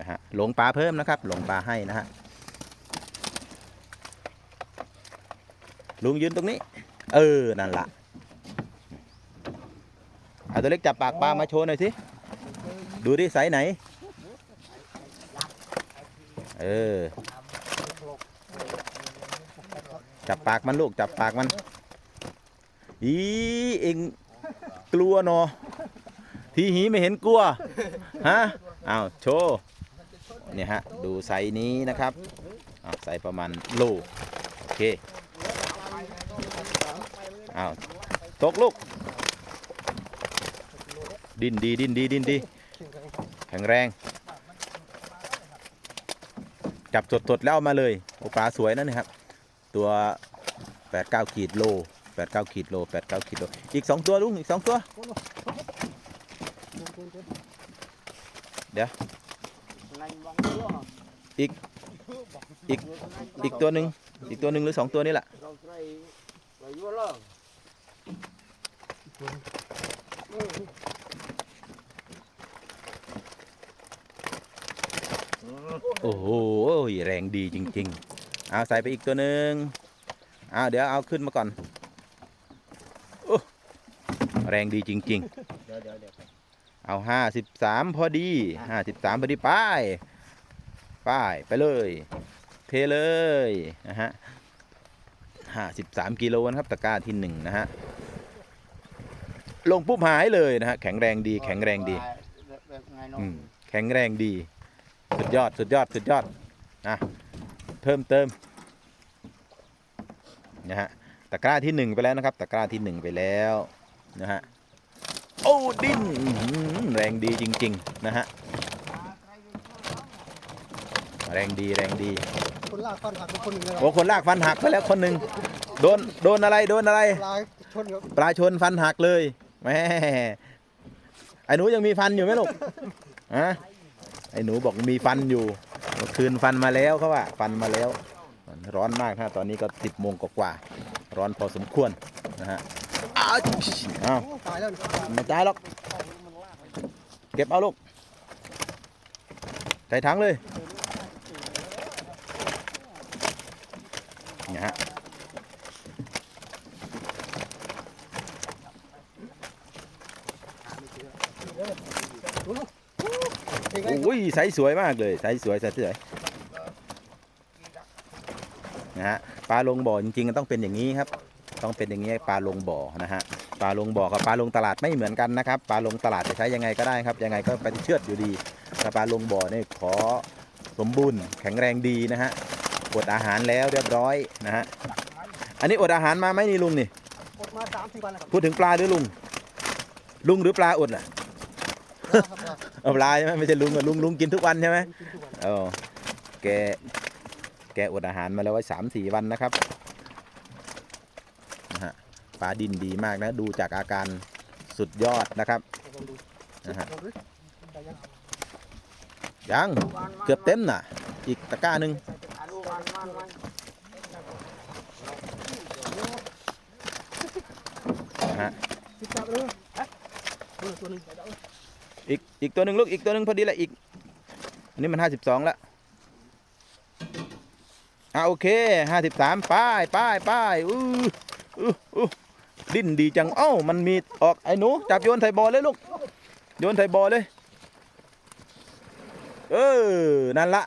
นะฮะหลงปลาเพิ่มนะครับ หลงปลาให้นะฮะลุงยืนตรงนี้ เออ นั่นละเอาตัวเล็กจับปากปลามาโชว์หน่อยสิ ดูดิไซส์ไหน เออ จับปากมันลูก จับปากมัน อีเองกลัวเนอะทีหีไม่เห็นกลัว ฮะ อ้าว โชว์ เนี่ยฮะดูไซส์นี้นะครับไซส์ประมาณโลโอเคอ้าวตกลูก ดินดีดินดีดินดีแข็งแรง จับสดๆแล้วเอามาเลยโอปลาสวยนะนี่ครับ ตัว 8-9 ขีดโล 8-9 ขีดโล 8-9 ขีดโล อีก 2 ตัวลุงอีก 2 ตัว อีกอีกอีกตัวหนึ่งอีกตัวหนึ่งหรือ2ตัวนี่แหละโอ้โหแรงดีจริง ๆ เอาใส่ไปอีกตัวหนึ่งเอาเดี๋ยวเอาขึ้นมาก่อนโอ้แรงดีจริง ๆ เอาห้าสิบสามพอดีห้าสิบสามพอดีป้ายป้ายไปเลย เทเลยนะฮะห้าสิบสามกิโลนะครับตะกร้าที่หนึ่งนะฮะลงปุ๊บหายเลยนะฮะแข็งแรงดี แข็งแรงดีอืมแข็งแรงดี สุดยอดสุดยอดสุดยอดนะเพิ่มเติมนะฮะตะกร้าที่หนึ่งไปแล้วนะครับ ตะกร้าที่หนึ่งไปแล้วนะฮะโอ้ดิ้นอื้อหือแรงดีจริง ๆ นะฮะ แรงดีแรงดี คนลากฟันหักเป็นคนหนึ่งเลยโอ้คนลากฟันหักไปแล้วคนหนึ่งโดนโดนอะไรโดนอะไร ลายชนครับปลาชนฟันหักเลยแหม่ไอ้หนูยังมีฟันอยู่ไหมลูกฮะไอ้หนูบอกมีฟันอยู่เมื่อคืนฟันมาแล้วเขาว่าฟันมาแล้ว ร้อนมากนะตอนนี้ก็สิบโมงกว่าๆร้อนพอสมควรนะฮะอ้าวอ้าวโอ้ตายแล้วไม่จ่ายหรอกเก็บเอาลูก ใส่ถังเลยเนี่ยฮะโอ้ยไซส์สวยมากเลยไซส์สวยไซส์สวยนะฮะปลาลงบ่อจริงๆก็ต้องเป็นอย่างนี้ครับ ต้องเป็นอย่างนี้ปลาลงบ่อนะฮะ ปลาลงบ่อกับปลาลงตลาดไม่เหมือนกันนะครับปลาลงตลาดจะใช้ยังไงก็ได้ครับยังไงก็ไปเชือดอยู่ดีแต่ปลาลงบ่อนี่ขอสมบูรณ์แข็งแรงดีนะฮะอดอาหารแล้วเรียบร้อยนะฮะอันนี้อดอาหารมาไหมนี่ลุงนี่อดมาสามสี่วันแล้วครับพูดถึงปลาหรือลุง ลุงหรือปลาอดล่ะเอาปลาใช่ไหมไม่ใช่ลุงอะลุงลุงกินทุกวันใช่ไหมกินทุกวันเออแกแกอดอาหารมาแล้วไว้สามสี่วันนะครับนะฮะปลาดินดีมากนะ ดูจากอาการสุดยอดนะครับนะฮะยังเกือบเต็มน่ะ อีกตะกร้าหนึ่งฮะอีกอีกตัวหนึ่งลูกอีกตัวหนึ่งพอดีละอีก อันนี้มันห้าสิบสองล้วอ่าโอเคห้าสิบสามป้ายป้ายป้ายอู้อู้อู้ ดิ้นดีจังเอ้ามันมีออกไอ้หนูจับโยนไถ่บอเลยลูกโยนไถ่บอเลย เออนั่นละ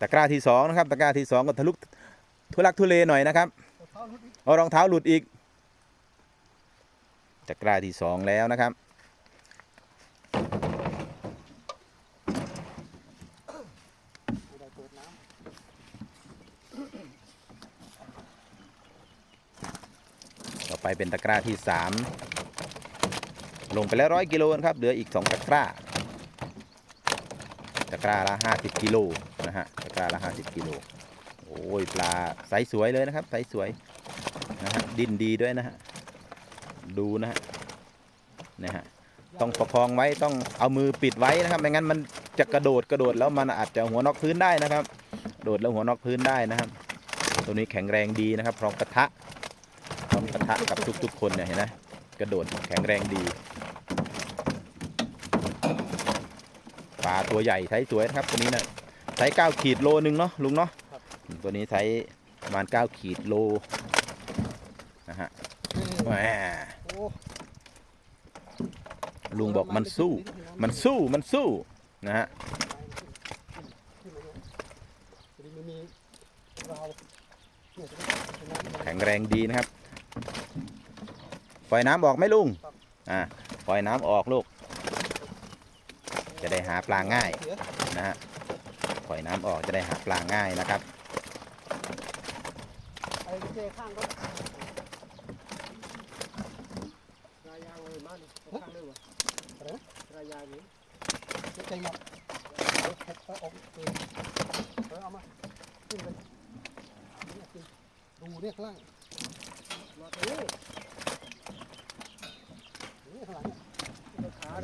ตะกร้าที่สองนะครับตะกร้าที่สองก็ทะลุทุลักทุเลหน่อยนะครับเอารองเท้าหลุดอีกตะกร้าที่สองแล้วนะครับ ไม่ได้เปิดน้ ต่อไป เป็นตะกร้าที่สามลงไปแล้วร้อยกิโลนะครับ เหลืออีกสองตะกร้า ตะกร้าละห้าสิบกิโลนะฮะ ตะกร้าละห้าสิบกิโล โอ้ยปลาไซส์สวยเลยนะครับไซส์สวยนะฮะ ดินดีด้วยนะฮะ ดูนะฮะ นะฮะ ต้องประคองไว้ ต้องเอามือปิดไว้นะครับ ไม่งั้นมันจะกระโดดกระโดดแล้วมันอาจจะหัวนอกพื้นได้นะครับ โดดแล้วหัวนอกพื้นได้นะครับ ตัวนี้แข็งแรงดีนะครับ พร้อมกระทะ พร้อมกระทะกับทุก ๆ คนเนี่ยเห็นไหมกระโดดแข็งแรงดีปลาตัวใหญ่ไซส์สวยนะครับตัวนี้นะไซส์เก้าขีดโลนึงเนาะลุงเนาะตัวนี้ไซส์ประมาณเก้าขีดโลนะฮะแหมโอ้ลุงบอกมันสู้ มันสู้มันสู้นะฮะขึ้นมาเนี่ยพอดีมันมีราวเนี่ยจะได้เป็นน้ำแข็งแรงดีนะครับ ปล่อยน้ำออกไหมลุงอ่าปล่อยน้ำออกลูก จะได้หาปลาง่ายนะฮะปล่อยน้ำออกจะได้หาปลาง่ายนะครับไอ้เรายยางเลยมาดิข้างเลยวะอะไรนะรายยางนี้ไม่ใจหยับเอาเอาออกเออเอาเอามาขึ้นไปเนี่ย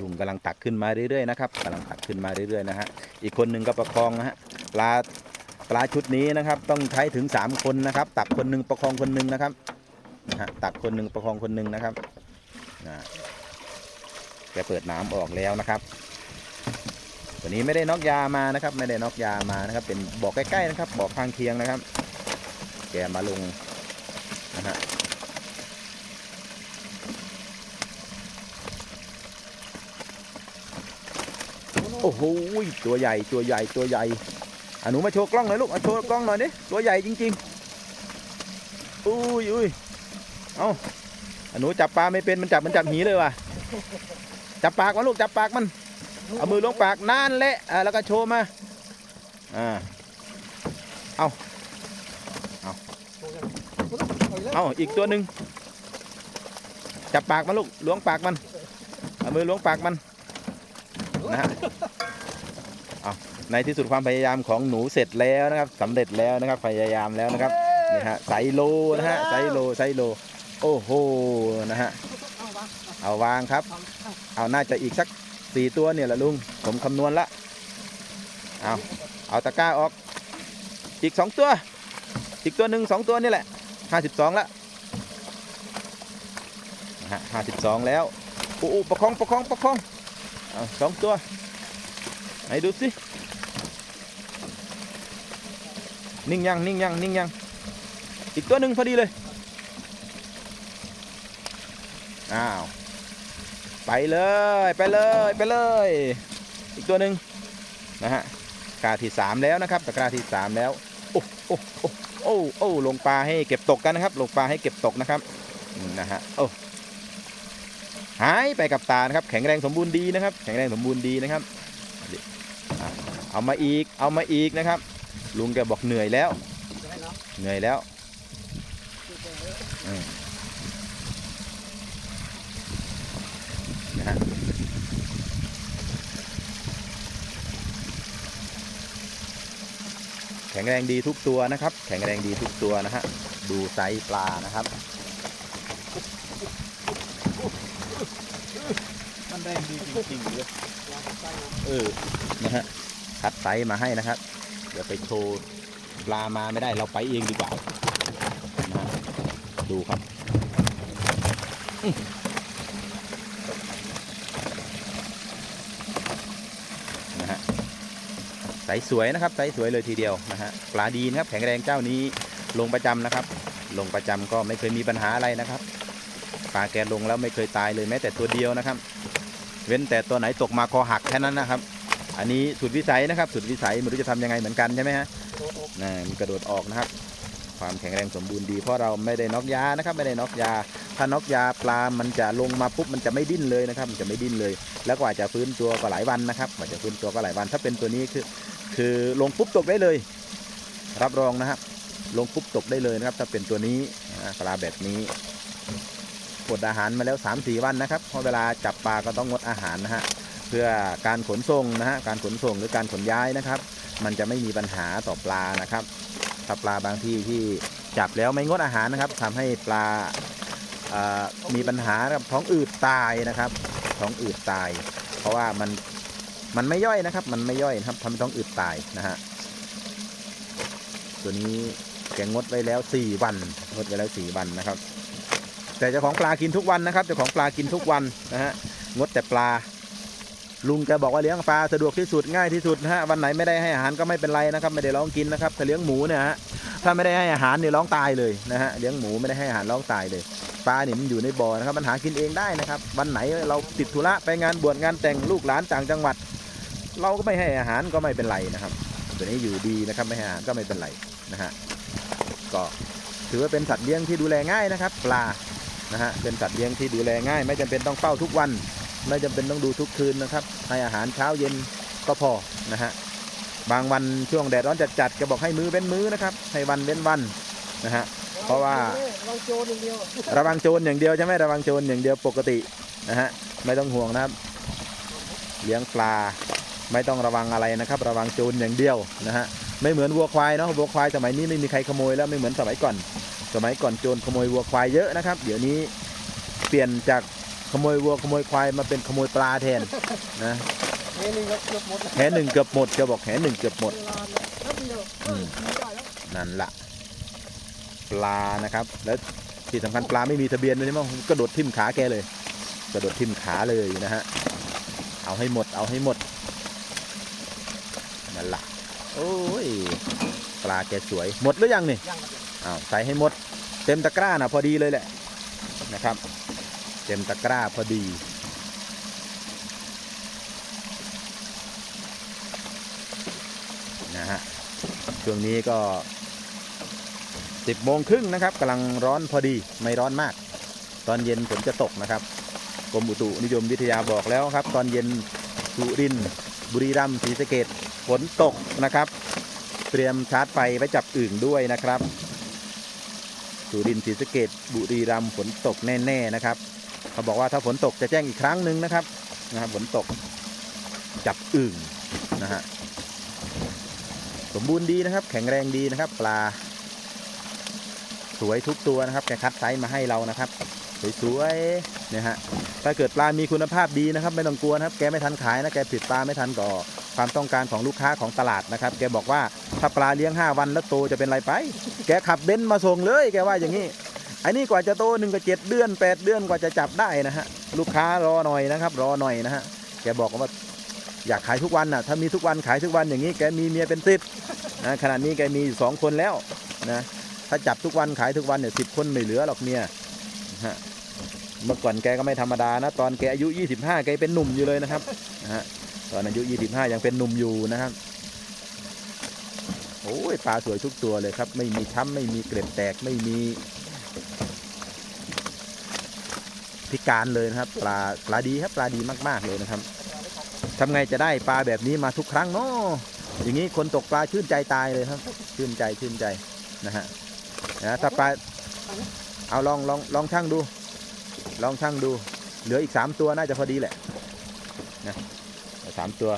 ลุงกำลังตักขึ้นมาเรื่อยๆนะครับกำลังตักขึ้นมาเรื่อยๆนะฮะอีกคนหนึ่งก็ประคองนะฮะปลาปลาชุดนี้นะครับต้องใช้ถึง 3 คนนะครับ ตักคนหนึ่งประคองคนหนึ่งนะครับนะฮะตักคนหนึ่งประคองคนหนึ่งนะครับนะแกเปิดน้ำออกแล้วนะครับตัวนี้ไม่ได้นอกยามานะครับ ไม่ได้นอกยามานะครับ เป็นบอกใกล้ๆนะครับบอกข้างเคียงนะครับ แกมาลงนะฮะ โอ้โหตัวใหญ่ตัวใหญ่ตัวใหญ่อหนูมาโชว์กล้องหน่อยลูกมาโชว์กล้องหน่อยดิตัวใหญ่จริงๆอุ้ยอุ้ยเอาอะหนูจับปลาไม่เป็นมันจับมันจับหีเลยว่ะจับปากมันลูกจับปากมันเอามือลงปากนั่นแหละอะแล้วก็โชว์มาอ่าโอ้ยเอาเอาอีกตัวหนึ่งจับปากมันลูกล้วงปากมันเอามือล้วงปากมัน นะฮะในที่สุดความพยายามของหนูเสร็จแล้วนะครับสำเร็จแล้วนะครับพยายามแล้วนะครับนี่ฮะไซโลนะฮะไซโลไซโล โอ้โหนะฮะเอาวางครับ เอาน่าจะอีกสักสี่ตัวเนี่ยแหละลุงผมคำนวณละเอาเอาตะกร้าออก อีกสองตัว อีกตัวหนึ่งสองตัวนี่แหละห้าสิบสองละนะฮะห้าสิบสองแล้วโอ้ประคองประคองประคอง เอาสองตัวไหนดูสิ นิ่งยังนิ่งยังนิ่งยัง อีกตัวหนึ่งพอดีเลย อ้าว ไปเลยไปเลยไปเลย อีกตัวหนึ่งนะฮะกาที่สามแล้วนะครับตะกร้าที่สามแล้ว โอ้โอ้โอ้โอ้โอ้ลงปลาให้เก็บตกกันนะครับ ลงปลาให้เก็บตกนะครับ นะฮะ โอ้ หายไปกับตานะครับ แข็งแรงสมบูรณ์ดีนะครับ แข็งแรงสมบูรณ์ดีนะครับ เอามาอีกเอามาอีกนะครับ ลุงแกบอกเหนื่อยแล้ว เหนื่อยแล้วนะฮะแข็งแรงดีทุกตัวนะครับ แข็งแรงดีทุกตัวนะฮะ ดูไซส์ปลานะครับ แรงดีจริงๆเลยวางใต้น้เออนะฮะคัดไซส์มาให้นะครับ เดี๋ยวไปโชว์ปลามาไม่ได้เราไปเองดีกว่านะดูครับนะฮะใสสวยนะครับใสสวยเลยทีเดียวนะฮะปลาดีนะครับแข็งแรงเจ้านี้ลงประจำนะครับ ลงประจำก็ไม่เคยมีปัญหาอะไรนะครับปลาแกลงแล้วไม่เคยตายเลยแม้แต่ตัวเดียวนะครับ เว้นแต่ตัวไหนตกมาคอหักแค่นั้นนะครับ อันนี้สุดวิสัยนะครับสุดวิสัยไม่รู้จะทำยังไงเหมือนกันใช่ไหมฮะนะมันกระโดดออกนะครับ ความแข็งแรงสมบูรณ์ดีเพราะเราไม่ได้น็อกยานะครับ ไม่ได้น็อกยา ถ้าน็อกยาปลา มันจะลงมาปุ๊บมันจะไม่ดิ้นเลยนะครับ มันจะไม่ดิ้นเลย แล้วกว่าจะฟื้นตัวก็หลายวันนะครับกว่าจะฟื้นตัวก็หลายวัน ถ้าเป็นตัวนี้คือ คือลงปุ๊บตกได้เลย รับรองนะครับ ลงปุ๊บตกได้เลยนะครับ ถ้าเป็นตัวนี้ปลาแบบนี้ อดอาหารมาแล้ว3าสี่วันนะครับเพราะเวลาจับปลาก็ต้องงดอาหารนะฮะเพื่อการขนส่งนะฮะการขนส่งหรือการขนย้ายนะครับ มันจะไม่มีปัญหาต่อปลานะครับถ้าปลาบางที่ที่จับแล้วไม่งดอาหารนะครับทำให้ปลามีปัญหากับท้องอืดตายนะครับ ท้องอืดตาย เพราะว่ามันมันไม่ย่อยนะครับ มันไม่ย่อยนะครับทำให้ท้องอืดตายนะฮะตัวนี้แกงดไว้แล้ว 4 วันงดไว้แล้ว 4 วันนะครับ แต่เจ้าของปลากินทุกวันนะครับเจ้าของปลากินทุกวันนะฮะงดแต่ปลา ลุงแกบอกว่าเลี้ยงปลาสะดวกที่สุดง่ายที่สุดนะฮะวันไหนไม่ได้ให้อาหารก็ไม่เป็นไรนะครับ ไม่ได้ร้องกินนะครับถ้าเลี้ยงหมูเนี่ยฮะถ้าไม่ได้ให้อาหารเนี่ยร้องตายเลยนะฮะเลี้ยงหมูไม่ได้ให้อาหารร้องตายเลยปลาเนี่ยมันอยู่ในบ่อนะครับมันหากินเองได้นะครับ วันไหนเราติดธุระไปงานบวชงานแต่งลูกหลานต่างจังหวัด เราก็ไม่ให้อาหารก็ไม่เป็นไรนะครับตัวนี้อยู่ดีนะครับไม่ให้อาหารก็ไม่เป็นไรนะฮะก็ถือว่าเป็นสัตว์เลี้ยงที่ดูแลง่ายนะครับ ปลา นะฮะเป็นสัตว์เลี้ยงที่ดูแลง่าย ไม่จำเป็นต้องเฝ้าทุกวัน ไม่จำเป็นต้องดูทุกคืนนะครับให้อาหารเช้าเย็นก็พอนะฮะบางวันช่วงแดดร้อนจัดๆก็บอกให้มือเว้นมือนะครับให้วันเว้นวันนะฮะเพราะว่าวางโจรอย่างเดียวระวังโจรอย่างเดียวใช่ไหมระวังโจรอย่างเดียวปกตินะฮะไม่ต้องห่วงนะครับ เลี้ยงปลาไม่ต้องระวังอะไรนะครับ ระวังโจรอย่างเดียวนะฮะไม่เหมือนวัวควายเนาะวัวควายสมัยนี้ไม่มีใครขโมยแล้วไม่เหมือนสมัยก่อน สมัยก่อนโจรขโมยวัวควายเยอะนะครับ เดี๋ยวนี้เปลี่ยนจากขโมยวัวขโมยควายมาเป็นขโมยปลาแทนนะเฮ้ยนี่ก็เกือบหมดแหหนึ่งเกือบหมดจะบอกแหหนึ่งเกือบหมดนั่นละปลานะครับ แล้วที่สำคัญปลาไม่มีทะเบียนเลยใช่ไหมกระโดดทิ่มขาแกเลย กระโดดทิ่มขาเลยนะฮะเอาให้หมดเอาให้หมดนั่นละโอ้ยปลาแกสวยหมดหรือยังนี่ อ้าวใส่ให้หมด เต็มตะกร้านะพอดีเลยแหละนะครับ เต็มตะกร้าพอดีนะฮะช่วงนี้ก็10โมงครึ่งนะครับกำลังร้อนพอดีไม่ร้อนมาก ตอนเย็นฝนจะตกนะครับกรมอุตุนิยมวิทยาบอกแล้วครับ ตอนเย็นสุรินบุรีรัมย์ศรีสะเกดฝนตกนะครับ เตรียมชาร์จไฟไว้จับอึ่งด้วยนะครับ สุรินทร์ศรีสะเกดบุรีรัมย์ฝนตกแน่ๆนะครับเขาบอกว่าถ้าฝนตกจะแจ้งอีกครั้งหนึ่งนะครับนะครับฝนตกจับอึ่งนะฮะสมบูรณ์ดีนะครับ แข็งแรงดีนะครับ ปลา สวยทุกตัวนะครับแกคัดไซส์มาให้เรานะครับสวยๆเนี่ยฮะถ้าเกิดปลา มีคุณภาพดีนะครับ ไม่ต้องกลัวนะครับ แกไม่ทันขายนะ แกผลิตปลาไม่ทันต่อความต้องการของลูกค้าของตลาดนะครับ แกบอกว่า ถ้าปลาเลี้ยง5วันแล้วโตจะเป็นไรไป แกขับเบนซ์มาส่งเลยแกว่าอย่างนี้อ้นี่กว่าจะโตหนึ่งกับเจ็ดเดือน8เดือนกว่าจะจับได้นะฮะ ลูกค้ารอหน่อยนะครับ รอหน่อยนะฮะ แกบอกว่าอยากขายทุกวันน่ะ ถ้ามีทุกวันขายทุกวันอย่างนี้ แกมีเมียเป็นสิบนะขณะนี้แกมีสองคนแล้วนะ ถ้าจับทุกวันขายทุกวันเนี่ยสิบคนไม่เหลือหรอกเมียฮะ เมื่อก่อนแกก็ไม่ธรรมดานะ ตอนแกอายุ 25 แกเป็นหนุ่มอยู่เลยนะครับนะฮะ ตอนอายุ 25 ยังเป็นหนุ่มอยู่นะครับ อ้ยปลาสวยทุกตัวเลยครับ ไม่มีช้ำไม่มีเกล็ดแตกไม่มีพิการเลยนะครับปลาปลาดีครับปลาดีมากๆเลยนะครับทำไงจะได้ปลาแบบนี้มาทุกครั้งเนาะอย่างนี้คนตกปลาชื่นใจตายเลยครับ ชื่นใจชื่นใจนะฮะนะถ้าปลาเอาลองลองลองช่างดู ลองช่างดู เหลืออีกสามตัวน่าจะพอดีแหละนะสามตัว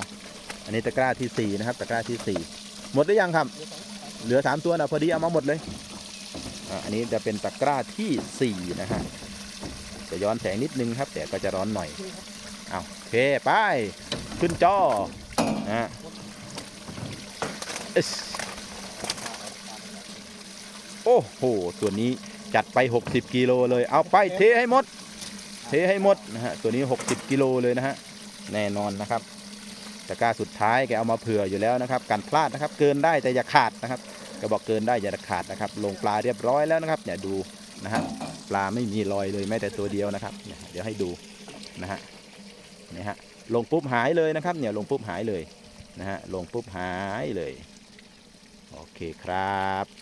อันนี้ตะกร้าที่สี่นะครับ ตะกร้าที่สี่ หมดหรือยังครับ เหลือสามตัวนะพอดีเอามาหมดเลยอันนี้จะเป็นตะกร้าที่สี่นะฮะจะย้อนแสงนิดนึงครับ แต่ก็จะร้อนหน่อยเอาโอเคไปขึ้นจอนะฮะอิ๊สโอ้โหตัวนี้จัดไป 60 กิโลเลย เอาไปเทให้หมด เทให้หมดนะฮะตัวนี้ 60 กิโลเลยนะฮะแน่นอนนะครับ ตะกร้าสุดท้ายแกเอามาเผื่ออยู่แล้วนะครับการพลาดนะครับเกินได้แต่อย่าขาดนะครับแกบอกเกินได้อย่าขาดนะครับลงปลาเรียบร้อยแล้วนะครับเนี่ยดูนะฮะปลาไม่มีรอยเลยแม้แต่ตัวเดียวนะครับเดี๋ยวให้ดูนะฮะนี่ฮะลงปุ๊บหายเลยนะครับเนี่ยลงปุ๊บหายเลยนะฮะลงปุ๊บหายเลย โอเคครับ